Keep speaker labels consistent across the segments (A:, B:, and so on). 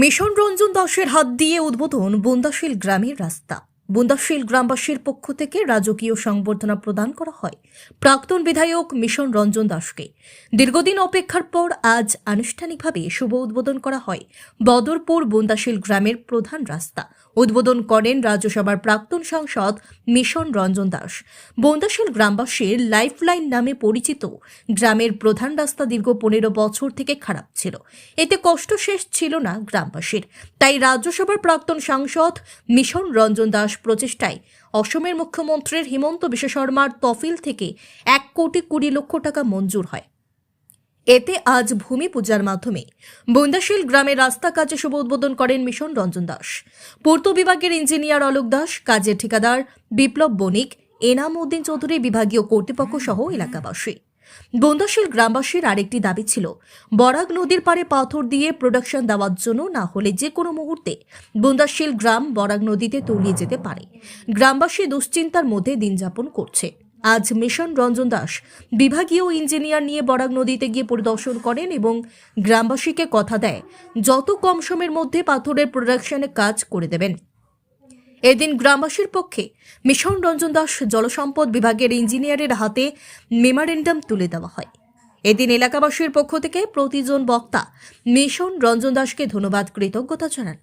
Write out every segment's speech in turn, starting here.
A: Mission Ranjan দাসের হাত দিয়ে উদ্বোধন বন্দাশীল গ্রামের রাস্তা। বুন্দাশীল গ্রামবাসীর পক্ষ থেকে রাজকীয় সংবর্ধনা প্রদান করা হয়। প্রাক্তন বিধায়ক মিশন রঞ্জন দাসকে দীর্ঘদিন অপেক্ষার পর আজ আনুষ্ঠানিকভাবে শুভ উদ্বোধন করা হয় বদরপুর বুন্দাশীল গ্রামের প্রধান রাস্তা। উদ্বোধন করেন রাজ্যসভার প্রাক্তন সাংসদ মিশন রঞ্জন দাস বন্দাশীল গ্রামবাসীর লাইফলাইন নামে পরিচিত গ্রামের প্রধান রাস্তা দীর্ঘ পনেরো বছর থেকে খারাপ ছিল। এতে কষ্ট শেষ ছিল না গ্রামবাসীর। তাই রাজ্যসভার প্রাক্তন সাংসদ মিশন রঞ্জন দাস প্রচেষ্টায় অসমের মুখ্যমন্ত্রীর হিমন্ত বিশ্ব শর্মার তফিল থেকে এক কোটি কুড়ি লক্ষ টাকা মঞ্জুর হয়। এতে আজ ভূমি পূজার মাধ্যমে বন্দাশীল গ্রামের রাস্তা কাজে শুভ উদ্বোধন করেন মিশন রঞ্জন দাস। পূর্ত বিভাগের ইঞ্জিনিয়ার অলোক দাস, কাজের ঠিকাদার বিপ্লব বণিক, এনাম উদ্দিন চৌধুরী, বিভাগীয় কর্তৃপক্ষ সহ এলাকাবাসী। বন্দাশীল গ্রামবাসীর আরেকটি দাবি ছিল, বরাক নদীর পারে পাথর দিয়ে প্রোডাকশন দেওয়ার জন্য না হলে যে কোনো মুহূর্তে বন্দাশীল গ্রাম বরাক নদীতে তলিয়ে যেতে পারে। গ্রামবাসী দুশ্চিন্তার মধ্যে দিন যাপন করছে। আজ মিশন রঞ্জন দাস বিভাগীয় ইঞ্জিনিয়ার নিয়ে বরাক নদীতে গিয়ে পরিদর্শন করেন এবং গ্রামবাসীকে কথা দেয়, যত কম সময়ের মধ্যে পাথরের প্রোডাকশনে কাজ করে দেবেন। এদিন গ্রামবাসীর পক্ষে মিশন রঞ্জন দাস জলসম্পদ বিভাগের ইঞ্জিনিয়ারের হাতে মেমারেন্ডাম তুলে দেওয়া হয়। এদিন এলাকাবাসীর পক্ষ থেকে প্রতিজন বক্তা মিশন রঞ্জন দাসকে ধন্যবাদ, কৃতজ্ঞতা জানান।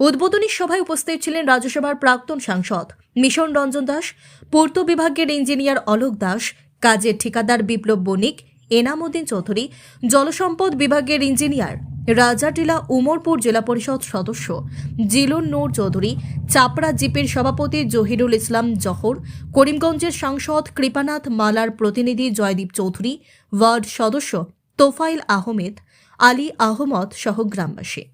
A: উদ্বোধনী সভায় উপস্থিত ছিলেন রাজ্যসভার প্রাক্তন সাংসদ মিশন রঞ্জন দাস, পূর্ত বিভাগের ইঞ্জিনিয়ার অলোক দাস, কাজের ঠিকাদার বিপ্লব বণিক, এনামুদ্দিন চৌধুরী, জলসম্পদ বিভাগের ইঞ্জিনিয়ার রাজাটিলা উমরপুর জেলা পরিষদ সদস্য জিলুন নূর চৌধুরী, চাপড়া জিপের সভাপতি জহিরুল ইসলাম জহর, করিমগঞ্জের সাংসদ কৃপানাথ মালার প্রতিনিধি জয়দীপ চৌধুরী, ওয়ার্ড সদস্য তোফাইল আহমেদ, আলী আহমদ সহ গ্রামবাসী।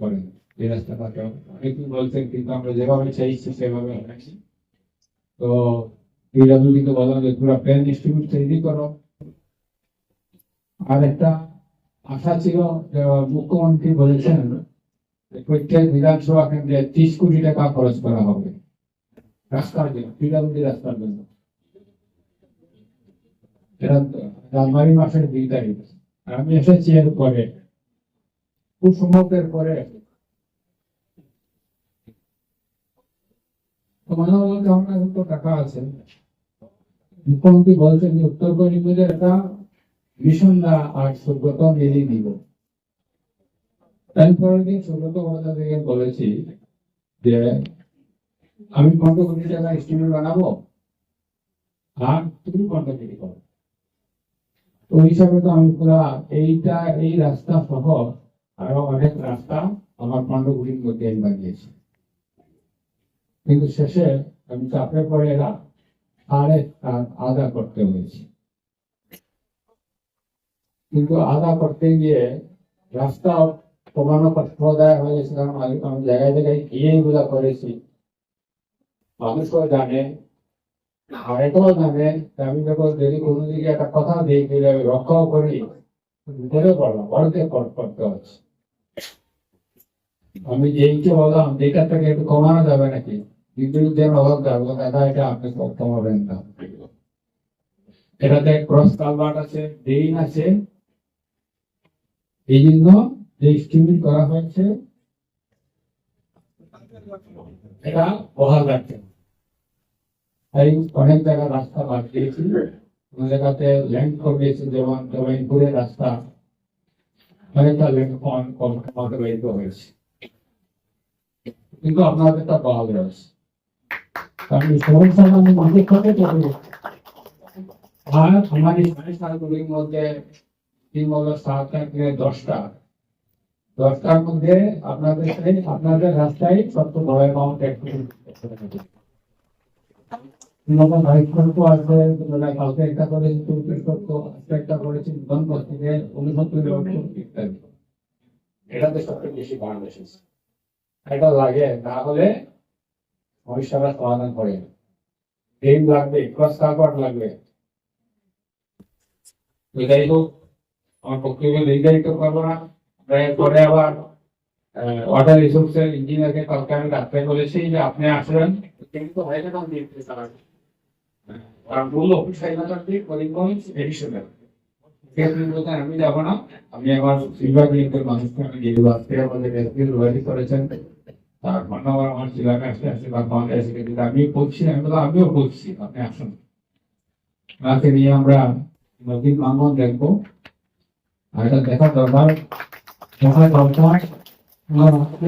B: হয় এই অনেকে বলছেন, কিন্তু আমরা যেভাবে চাইছি, সেভাবে তো যে ডিস্ট্রিবিউট তৈরি করো। আর একটা আশা ছিল মুখ্যমন্ত্রী বলেছেন প্রত্যেক বিধানসভা কেন্দ্রে ত্রিশ কোটি টাকা খরচ করা হবে। রাস্তার জন্য পিডাব্লিউডি রাস্তার জন্য। জানুয়ারি মাসের দুই তারিখ। আমি এসেছি এর পরে, খুব পরে। তো মনে হলো যে আমার কাছে টাকা আছে মুখ্যমন্ত্রী বলছেন যে উত্তর একটা আর সুব্রত তারপরের দিন সুব্রত বলেছি যে আমি পনেরো কোটি টাকা বানাবো আর তুমি পনেরো কোটি করো তো হিসাবে তো আমি পুরা এইটা এই রাস্তা সহ আরও অনেক রাস্তা আমার পনেরো কোটির মধ্যে আমি বানিয়েছি কিন্তু শেষে আমি চাপে পড়ে এরা সাড়ে আদা করতে হয়েছে। কিন্তু আদা করতে গিয়ে রাস্তা কমানো কষ্টদায় হয়ে গেছে, কারণ আমি জায়গায় জায়গায় গিয়ে এগুলা করেছি। মানুষও জানে আর জানে আমি যখন যদি কোনো দিকে একটা কথা দিই দিলে আমি রক্ষাও করি ভিতরে পড়লাম বড়তে করতে হচ্ছে। আমি যেইকে বললাম যেটা থেকে একটু কমানো যাবে নাকি? বিদ্যুতের অভাব এটা আপনি কমাবেন না। এটাতে ক্রস কালভার্ট আছে আছে। এই জন্য যে করা হয়েছে, এটা বহাল অনেক জায়গায় রাস্তা বাদ দিয়েছি। কোন জায়গাতে ল্যান্ড কমিয়েছি যেমন জমাইনপুরের রাস্তা। অনেকটা ল্যান্ড কম কম হয়েছে। কিন্তু আপনাদেরটা বহাল রয়েছে। সমস্যা আমি নিজে থেকে তৈরি আর এই সাড়ে সাতগুলির মধ্যে তিন বলো সাত থেকে দশটা। দশটার মধ্যে আপনাদের আপনাদের রাস্তায় সবচেয়ে বেশি বাড় এটা লাগে, না হলে সমস্যাটা সমাধান করে। লাগবে ক্রস লাগবে। যাই হোক আমার পক্ষে এইটাই তো পারব না। এরপরে আবার ওয়াটার রিসোর্সের ইঞ্জিনিয়ারকে কালকে আমি রাত্রে বলেছি যে আপনি আসবেন। কিন্তু দিতে তারা। আমি যাব না। আমি আমার সিলভার মানুষকে আমি দিয়ে দেবো। আজকে আমাদের করেছেন। তার মানে আমার জেলাকে আসতে আসতে বা কমান্ডে এসে কিন্তু আমি বলছি আমি বললাম আমিও বলছি, আপনি আসুন। ওনাকে নিয়ে আমরা নদীর ভাঙন দেখব। আর এটা দেখা দরকার দেখা দরকার।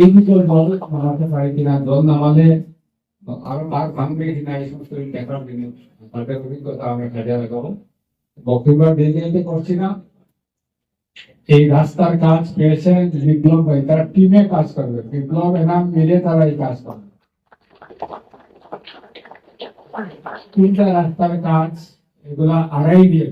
B: এই বিষয়ে জল নামাতে পারে কিনা, জল নামালে আরও আর ভাঙবে কিনা, এই সমস্ত দেখার অভিজ্ঞতা আমরা কাজে লাগাবো বক্তব্য ডিজিটালতে করছি না। এই রাস্তার কাজ পেয়েছে বিপ্লব ভাই তারা টিমে কাজ করবে বিপ্লব এনাম মিলে তারা এই কাজ করবে তিনটা রাস্তার কাজ এগুলা আড়াই দিয়ে